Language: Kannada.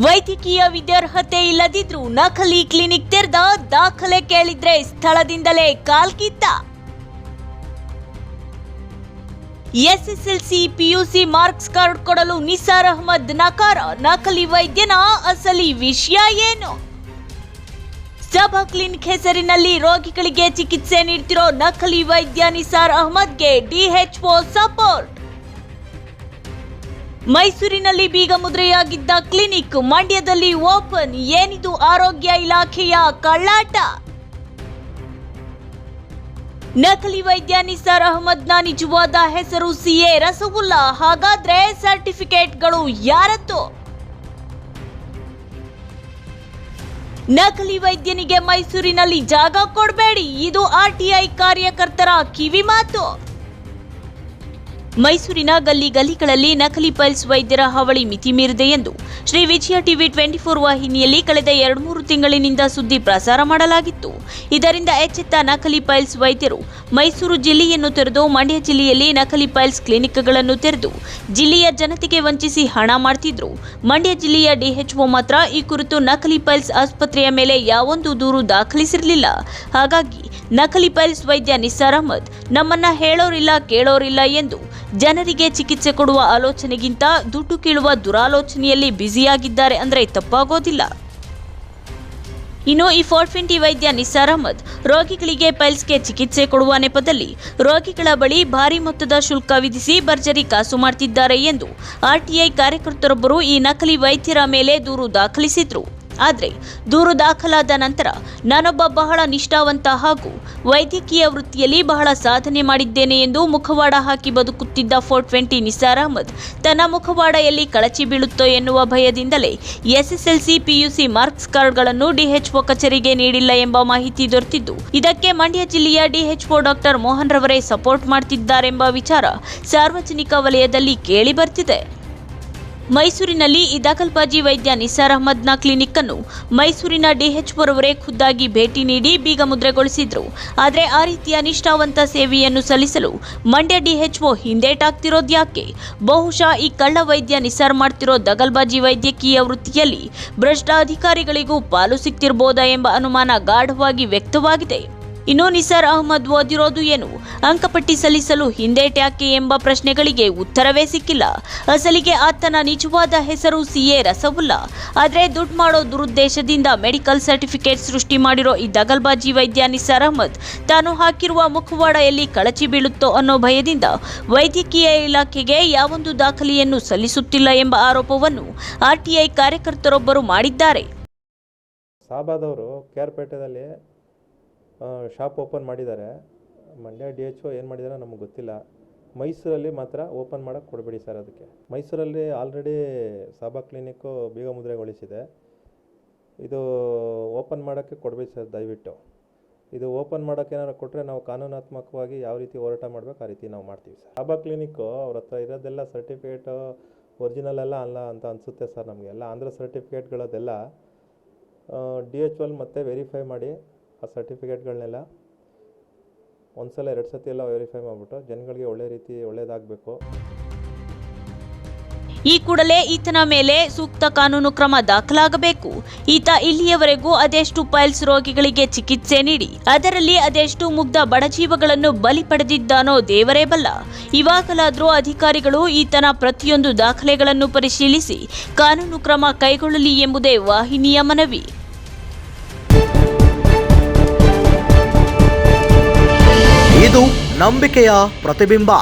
ವೈದ್ಯಕೀಯ ವಿದ್ಯಾರ್ಹತೆ ಇಲ್ಲದಿದ್ರೂ ನಕಲಿ ಕ್ಲಿನಿಕ್ ತೆರೆದ ದಾಖಲೆ ಕೇಳಿದ್ರೆ ಸ್ಥಳದಿಂದಲೇ ಕಾಲ್ಕಿತ್ತ. ಎಸ್ಎಸ್ಎಲ್ಸಿ ಪಿಯುಸಿ ಮಾರ್ಕ್ಸ್ ಕಾರ್ಡ್ ಕೊಡಲು ನಿಸಾರ್ ಅಹಮದ್ ನಕಾರ ನಕಲಿ ವೈದ್ಯನ ಅಸಲಿ ವಿಷಯ ಏನು? ಸಭಾ ಕ್ಲಿನಿಕ್ ಹೆಸರಿನಲ್ಲಿ ರೋಗಿಗಳಿಗೆ ಚಿಕಿತ್ಸೆ ನೀಡ್ತಿರೋ ನಕಲಿ ವೈದ್ಯ ನಿಸಾರ್ ಅಹಮದ್ಗೆ ಡಿಎಚ್ಒ ಸಪೋರ್ಟ್. ಮೈಸೂರಿನಲ್ಲಿ ಬೀಗ ಮುದ್ರೆಯಾಗಿದ್ದ ಕ್ಲಿನಿಕ್ ಮಂಡ್ಯದಲ್ಲಿ ಓಪನ್. ಏನಿದು ಆರೋಗ್ಯ ಇಲಾಖೆಯ ಕಳ್ಳಾಟ? ನಕಲಿ ವೈದ್ಯ ನಿಸಾರ್ ಅಹಮದ್ನ ನಿಜವಾದ ಹೆಸರು ಸಿಎ ರಸಗುಲ್ಲಾ. ಹಾಗಾದ್ರೆ ಸರ್ಟಿಫಿಕೇಟ್ಗಳು ಯಾರದ್ದು? ನಕಲಿ ವೈದ್ಯನಿಗೆ ಮೈಸೂರಿನಲ್ಲಿ ಜಾಗ ಕೊಡಬೇಡಿ. ಇದು ಆರ್ಟಿಐ ಕಾರ್ಯಕರ್ತರ ಕಿವಿ ಮಾತು ಮೈಸೂರಿನ ಗಲ್ಲಿ ಗಲ್ಲಿಗಳಲ್ಲಿ ನಕಲಿ ಪೈಲ್ಸ್ ವೈದ್ಯರ ಹಾವಳಿ ಮಿತಿ ಮೀರಿದೆ ಎಂದು Shri Vijaya TV twenty four ವಾಹಿನಿಯಲ್ಲಿ ಕಳೆದ ಎರಡು ಮೂರು ತಿಂಗಳಿನಿಂದ ಸುದ್ದಿ ಪ್ರಸಾರ ಮಾಡಲಾಗಿತ್ತು. ಇದರಿಂದ ಎಚ್ಚೆತ್ತ ನಕಲಿ ಪೈಲ್ಸ್ ವೈದ್ಯರು ಮೈಸೂರು ಜಿಲ್ಲೆಯನ್ನು ತೆರೆದು ಮಂಡ್ಯ ಜಿಲ್ಲೆಯಲ್ಲಿ ನಕಲಿ ಪೈಲ್ಸ್ ಕ್ಲಿನಿಕ್ಗಳನ್ನು ತೆರೆದು ಜಿಲ್ಲೆಯ ಜನತೆಗೆ ವಂಚಿಸಿ ಹಣ ಮಾಡ್ತಿದ್ರು. ಮಂಡ್ಯ ಜಿಲ್ಲೆಯ ಡಿಎಚ್ಒ ಮಾತ್ರ ಈ ಕುರಿತು ನಕಲಿ ಪೈಲ್ಸ್ ಆಸ್ಪತ್ರೆಯ ಮೇಲೆ ಯಾವೊಂದು ದೂರು ದಾಖಲಿಸಿರಲಿಲ್ಲ. ಹಾಗಾಗಿ ನಕಲಿ ಪೈಲ್ಸ್ ವೈದ್ಯ ನಿಸಾರ್ ಅಹಮದ್, ನಮ್ಮನ್ನ ಹೇಳೋರಿಲ್ಲ, ಕೇಳೋರಿಲ್ಲ ಎಂದು ಜನರಿಗೆ ಚಿಕಿತ್ಸೆ ಕೊಡುವ ಆಲೋಚನೆಗಿಂತ ದುಡ್ಡು ಕೀಳುವ ದುರಾಲೋಚನೆಯಲ್ಲಿ ಬ್ಯುಸಿಯಾಗಿದ್ದಾರೆ ಅಂದರೆ ತಪ್ಪಾಗೋದಿಲ್ಲ. ಇನ್ನು ಈ ಫೋರ್ಫಿಂಟಿ ವೈದ್ಯ ನಿಸಾರ್ ಅಹಮದ್ ರೋಗಿಗಳಿಗೆ ಪೈಲ್ಸ್ಗೆ ಚಿಕಿತ್ಸೆ ಕೊಡುವ ನೆಪದಲ್ಲಿ ರೋಗಿಗಳ ಬಳಿ ಭಾರಿ ಮೊತ್ತದ ಶುಲ್ಕ ವಿಧಿಸಿ ಭರ್ಜರಿ ಕಾಸು ಮಾಡ್ತಿದ್ದಾರೆ ಎಂದು ಆರ್ಟಿಐ ಕಾರ್ಯಕರ್ತರೊಬ್ಬರು ಈ ನಕಲಿ ವೈದ್ಯರ ಮೇಲೆ ದೂರು ದಾಖಲಿಸಿದ್ರು. ಆದರೆ ದೂರು ದಾಖಲಾದ ನಂತರ ನಾನೊಬ್ಬ ಬಹಳ ನಿಷ್ಠಾವಂತ ಹಾಗೂ ವೈದ್ಯಕೀಯ ವೃತ್ತಿಯಲ್ಲಿ ಬಹಳ ಸಾಧನೆ ಮಾಡಿದ್ದೇನೆ ಎಂದು ಮುಖವಾಡ ಹಾಕಿ ಬದುಕುತ್ತಿದ್ದ ಫೋರ್ ಟ್ವೆಂಟಿ ನಿಸಾರ್ ಅಹಮದ್ ತನ್ನ ಮುಖವಾಡ ಎಲ್ಲಿ ಕಳಚಿ ಬೀಳುತ್ತೋ ಎನ್ನುವ ಭಯದಿಂದಲೇ ಎಸ್ಎಸ್ಎಲ್ಸಿ ಪಿಯುಸಿ ಮಾರ್ಕ್ಸ್ ಕಾರ್ಡ್ಗಳನ್ನು ಡಿಎಚ್ಒ ಕಚೇರಿಗೆ ನೀಡಿಲ್ಲ ಎಂಬ ಮಾಹಿತಿ ದೊರೆತಿದ್ದು, ಇದಕ್ಕೆ ಮಂಡ್ಯ ಜಿಲ್ಲೆಯ ಡಿಎಚ್ಒ ಡಾಕ್ಟರ್ ಮೋಹನ್ ರವರೇ ಸಪೋರ್ಟ್ ಮಾಡ್ತಿದ್ದಾರೆಂಬ ವಿಚಾರ ಸಾರ್ವಜನಿಕ ವಲಯದಲ್ಲಿ ಕೇಳಿ ಬರ್ತಿದೆ. ಮೈಸೂರಿನಲ್ಲಿ ಈ ದಖಲ್ಬಾಜಿ ವೈದ್ಯ ನಿಸಾರ್ ಅಹಮದ್ನ ಕ್ಲಿನಿಕ್ ಅನ್ನು ಮೈಸೂರಿನ ಡಿಎಚ್ಒರವರೇ ಖುದ್ದಾಗಿ ಭೇಟಿ ನೀಡಿ ಬೀಗ ಮುದ್ರೆಗೊಳಿಸಿದ್ರು. ಆದರೆ ಆ ರೀತಿಯ ನಿಷ್ಠಾವಂತ ಸೇವೆಯನ್ನು ಸಲ್ಲಿಸಲು ಮಂಡ್ಯ ಡಿಎಚ್ಒ ಹಿಂದೇಟಾಗ್ತಿರೋದ್ಯಾಕೆ ಬಹುಶಃ ಈ ಕಳ್ಳ ವೈದ್ಯ ನಿಸಾರ್ ಮಾಡ್ತಿರೋ ದಗಲ್ಬಾಜಿ ವೈದ್ಯಕೀಯ ವೃತ್ತಿಯಲ್ಲಿ ಭ್ರಷ್ಟ ಅಧಿಕಾರಿಗಳಿಗೂ ಪಾಲು ಸಿಕ್ತಿರ್ಬೋದಾ ಎಂಬ ಅನುಮಾನ ಗಾಢವಾಗಿ ವ್ಯಕ್ತವಾಗಿದೆ. ಇನ್ನು ನಿಸಾರ್ ಅಹಮದ್ ಓದಿರೋದು ಏನು? ಅಂಕಪಟ್ಟಿ ಸಲ್ಲಿಸಲು ಹಿಂದೇಟ್ಯಾಕೆ ಎಂಬ ಪ್ರಶ್ನೆಗಳಿಗೆ ಉತ್ತರವೇ ಸಿಕ್ಕಿಲ್ಲ. ಅಸಲಿಗೆ ಆತನ ನಿಜವಾದ ಹೆಸರು ಸಿಎ ರಸವುಲ್ಲಾ. ಆದರೆ ದುಡ್ಡು ಮಾಡೋ ದುರುದ್ದೇಶದಿಂದ ಮೆಡಿಕಲ್ ಸರ್ಟಿಫಿಕೇಟ್ ಸೃಷ್ಟಿ ಮಾಡಿರೋ ಈ ದಗಲ್ಬಾಜಿ ವೈದ್ಯ ನಿಸಾರ್ ಅಹಮದ್ ತಾನು ಹಾಕಿರುವ ಮುಖವಾಡ ಎಲ್ಲಿ ಕಳಚಿ ಬೀಳುತ್ತೋ ಅನ್ನೋ ಭಯದಿಂದ ವೈದ್ಯಕೀಯ ಇಲಾಖೆಗೆ ಯಾವೊಂದು ದಾಖಲೆಯನ್ನು ಸಲ್ಲಿಸುತ್ತಿಲ್ಲ ಎಂಬ ಆರೋಪವನ್ನು ಆರ್ಟಿಐ ಕಾರ್ಯಕರ್ತರೊಬ್ಬರು ಮಾಡಿದ್ದಾರೆ. ಸಾಬಾದವರು ಕೆ ಆರ್ ಪೇಟೆದಲ್ಲಿ ಶಾಪ್ ಓಪನ್ ಮಾಡಿದ್ದಾರೆ. ಮಂಡ್ಯ ಡಿ ಎಚ್ ಒ ಏನು ಮಾಡಿದ್ದಾರೆ ನಮಗೆ ಗೊತ್ತಿಲ್ಲ. ಮೈಸೂರಲ್ಲಿ ಮಾತ್ರ ಓಪನ್ ಮಾಡೋಕ್ಕೆ ಕೊಡಬೇಡಿ ಸರ್ ಅದಕ್ಕೆ. ಮೈಸೂರಲ್ಲಿ ಆಲ್ರೆಡಿ ಸಾಬಾ ಕ್ಲಿನಿಕ್ಕು ಬೀಗ ಮುದ್ರೆಗೊಳಿಸಿದೆ ಇದು ಓಪನ್ ಮಾಡೋಕ್ಕೆ ಕೊಡಬೇಡಿ ಸರ್ ದಯವಿಟ್ಟು. ಇದು ಓಪನ್ ಮಾಡೋಕ್ಕೆ ಏನಾರು ಕೊಟ್ಟರೆ ನಾವು ಕಾನೂನಾತ್ಮಕವಾಗಿ ಯಾವ ರೀತಿ ಹೋರಾಟ ಮಾಡಬೇಕು ಆ ರೀತಿ ನಾವು ಮಾಡ್ತೀವಿ ಸರ್ ಸಾಬಾ ಕ್ಲಿನಿಕ್ಕು ಅವ್ರ ಹತ್ರ ಇರೋದೆಲ್ಲ ಸರ್ಟಿಫಿಕೇಟು ಒರಿಜಿನಲ್ ಎಲ್ಲ ಅಲ್ಲ ಅಂತ ಅನಿಸುತ್ತೆ ಸರ್ ನಮಗೆ. ಎಲ್ಲ ಆಂಧ್ರ ಸರ್ಟಿಫಿಕೇಟ್ಗಳದೆಲ್ಲ ಡಿ ಎಚ್ ಒಲ್ ಮತ್ತೆ ವೆರಿಫೈ ಮಾಡಿ ಆ ಸರ್ಟಿಫಿಕೇಟ್ಗಳನ್ನೆಲ್ಲ ಒಂದು ಸಲ ಎರಡು ಸತಿ ಎಲ್ಲ ವೆರಿಫೈ ಮಾಡಿಬಿಟ್ಟು ಜನಗಳಿಗೆ ಒಳ್ಳೆ ರೀತಿ ಒಳ್ಳೇದಾಗಬೇಕು. ಈ ಕೂಡಲೇ ಈತನ ಮೇಲೆ ಸೂಕ್ತ ಕಾನೂನು ಕ್ರಮ ದಾಖಲಾಗಬೇಕು. ಈತ ಇಲ್ಲಿಯವರೆಗೂ ಅದೆಷ್ಟು ಪೈಲ್ಸ್ ರೋಗಿಗಳಿಗೆ ಚಿಕಿತ್ಸೆ ನೀಡಿ, ಅದರಲ್ಲಿ ಅದೆಷ್ಟು ಮುಗ್ಧ ಬಡಜೀವಗಳನ್ನು ಬಲಿ ಪಡೆದಿದ್ದಾನೋ ದೇವರೇ ಬಲ್ಲ. ಇವಾಗಲಾದರೂ ಅಧಿಕಾರಿಗಳು ಈತನ ಪ್ರತಿಯೊಂದು ದಾಖಲೆಗಳನ್ನು ಪರಿಶೀಲಿಸಿ ಕಾನೂನು ಕ್ರಮ ಕೈಗೊಳ್ಳಲಿ ಎಂಬುದೇ ವಾಹಿನಿಯ ಮನವಿ. ಇದು ನಂಬಿಕೆಯ ಪ್ರತಿಬಿಂಬ.